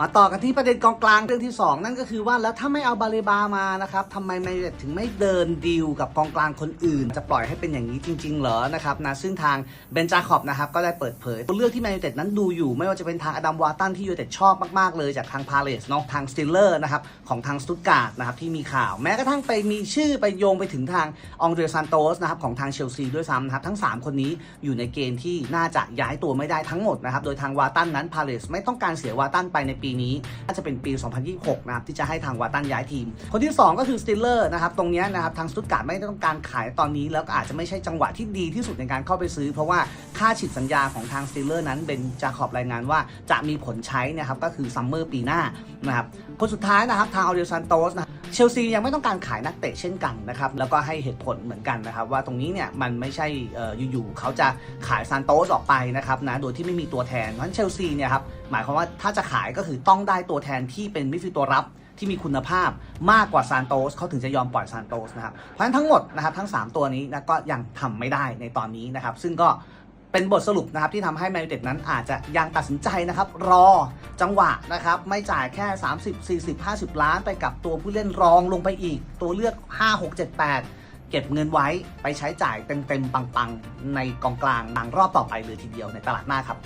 มาต่อกันที่ประเด็นกองกลางเรื่องที่ 2 นั่นก็คือว่าแล้วถ้าไม่เอาบาเลบามานะครับทำไมแมนยูไนเต็ดถึงไม่เดินดีลกับกองกลางคนอื่น จะปล่อยให้เป็นอย่างนี้จริง ๆ เหรอนะครับนะซึ่งทางเบนจาคอบนะครับก็ได้เปิดเผยตัวเลือกที่แมนยูนเต็ดนั้นดูอยู่ ไม่ว่าจะเป็นทางอดัมวาตันที่ยูเต็ดชอบมากๆเลยจากทางพาเลสเนาะทางสติลเลอร์นะครับของทางสตุตการ์ดนะครับที่มีข่าว แม้กระทั่งไปมีชื่อไปโยงไปถึงทางองเดรซานโตสนะครับของทางเชลซีด้วยซ้ำนะครับทั้ง 3 คนนี้อยู่ในเกณฑ์ที่น่าจะย้ายตัวไม่ได้ทั้งหมดนะครับโดยทางวาตันนั้นพาเลสไม่ต้องการเสียวาตันไปในปีนี้น่าจะเป็นปี 2026 นะครับที่จะให้ทางวาตันย้ายทีม คนที่ 2 ก็คือสติลเลอร์นะครับตรงนี้นะครับทางสตุตการ์ดไม่ต้องการขายตอนนี้ แล้วก็อาจจะไม่ใช่จังหวะที่ดีที่สุดในการเข้าไปซื้อ เพราะว่าค่าฉีดสัญญาของทางสติลเลอร์นั้นเป็นจาขอบรายงานว่าจะมีผลใช้นะครับก็คือซัมเมอร์ปีหน้านะครับคนสุดท้ายนะครับทางออเดลซันโตสนะ เชลซียังไม่ต้องการขายนักเตะเช่นกันนะครับ แล้วก็ให้เหตุผลเหมือนกันนะครับ ว่าตรงนี้เนี่ยมันไม่ใช่ออยู่ๆเขาจะขายซานโตสออกไปนะครับนะโดยที่ไม่มีตัวแทนเพราะฉะนั้นเชลซีเนี่ยครับหมายความว่าถ้าจะขายก็คือต้องได้ตัวแทนที่เป็นมิดฟิลด์ตัวรับที่มีคุณภาพมากกว่าซานโตสเขาถึงจะยอมปล่อยซานโตสนะครับเพราะฉะนั้นทั้งหมดนะครับทั้ง 3 ตัวนี้นะก็ยังทำไม่ได้ในตอนนี้นะครับ ซึ่งก็ เป็นบทสรุปนะครับที่ทำให้แมนยูเต็ดนั้นอาจจะยังตัดสินใจนะครับรอจังหวะนะครับไม่จ่ายแค่ 30 40 50 ล้านไปกับตัวผู้เล่นรองลงไปอีก ตัวเลือก 5 6 7 8 เก็บเงินไว้ไปใช้จ่ายเต็มๆปังๆ ในกองกลางหนังรอบต่อไปเลยทีเดียวในตลาดหน้าครับ